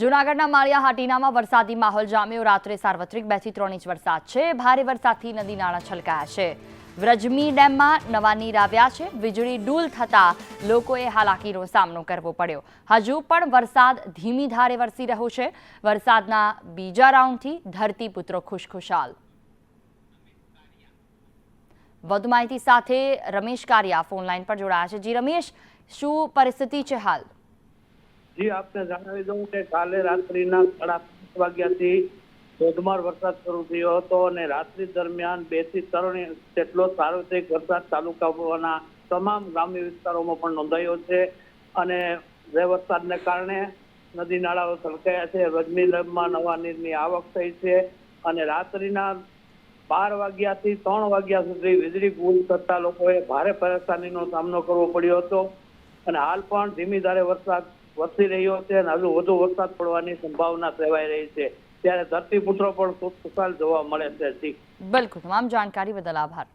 જૂનાગઢના માળિયા હાટીનામાં વરસાદી માહોલ જામ્યો. રાત્રે સાર્વત્રિક બેથી ત્રણ ઇંચ વરસાદ છે. ભારે વરસાદથી નદી નાળા છલકાયા છે. વ્રજમી ડેમમાં નવા નીર આવ્યા છે. વીજળી ડૂલ થતાં લોકોએ હાલાકીનો સામનો કરવો પડ્યો. હજુ પણ વરસાદ ધીમી ધારે વરસી રહ્યો છે. વરસાદના બીજા રાઉન્ડથી ધરતીપુત્રો ખુશખુશાલ. વધુ માહિતી સાથે રમેશ કારિયા ફોનલાઈન પર જોડાયા છે. જી રમેશ, શું પરિસ્થિતિ છે હાલ? જી આપને જણાવી દઉં કે કાલે રાત્રિના સાડા પાંચ વાગ્યાથી ધોધમાર વરસાદ શરૂ થયો હતો અને રાત્રિ દરમિયાન બેથી ત્રણ જેટલો સાર્વત્રિક વરસાદ તાલુકાના તમામ ગ્રામ્ય વિસ્તારોમાં પણ નોંધાયો છે. અને જે વરસાદને કારણે નદી નાળાઓ છલકાયા છે રજની ડેમમાં નવા નીરની આવક થઈ છે અને રાત્રિના બાર વાગ્યાથી ત્રણ વાગ્યા સુધી વીજળી ગુલ થતા લોકોએ ભારે પરેશાનીનો સામનો કરવો પડ્યો હતો. અને હાલ પણ ધીમી ધારે વરસાદ વરસી રહ્યો છે અને હજુ વધુ વરસાદ પડવાની સંભાવના સેવાઈ રહી છે. ત્યારે ધરતીપુત્રો પણ ખુશખુશાલ જોવા મળે છે. બિલકુલ. તમામ જાણકારી બદલ આભાર.